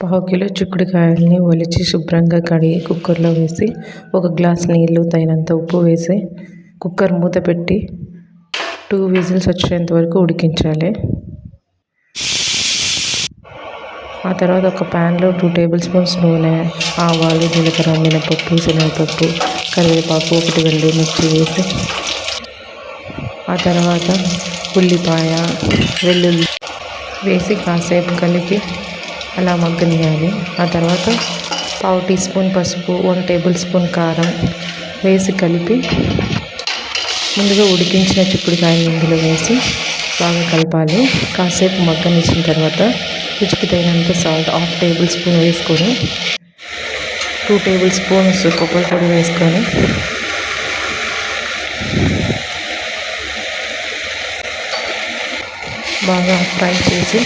పావు కిలో చిక్కుడుకాయల్ని ఒలిచి శుభ్రంగా కడిగి కుక్కర్లో వేసి ఒక గ్లాస్ నీళ్ళు తగినంత ఉప్పు వేసి కుక్కర్ మూత పెట్టి టూ విజిల్స్ వచ్చేంత వరకు ఉడికించాలి. ఆ తర్వాత ఒక ప్యాన్లో టూ టేబుల్ స్పూన్స్ నూనె ఆవాలు జీలకర్ర మినపప్పు శనగపప్పు కరివేపాకు ఒకటి రెండు మిర్చి వేసి ఆ తర్వాత ఉల్లిపాయ వెల్లుల్లి వేసి కాసేపు కలిపి అలా మగ్గనియాలి ఆ తర్వాత పావు టీ స్పూన్ పసుపు వన్ టేబుల్ స్పూన్ కారం వేసి కలిపి ముందుగా ఉడికించిన చిక్కుడుకాయలు ఇందులో వేసి బాగా కలపాలి. కాసేపు మగ్గనిచ్చిన తర్వాత రుచికి తగినంత సాల్ట్ హాఫ్ టేబుల్ స్పూన్ వేసుకొని టూ టేబుల్ స్పూన్స్ కొబ్బరి పొడి వేసుకొని బాగా ఫ్రై చేసి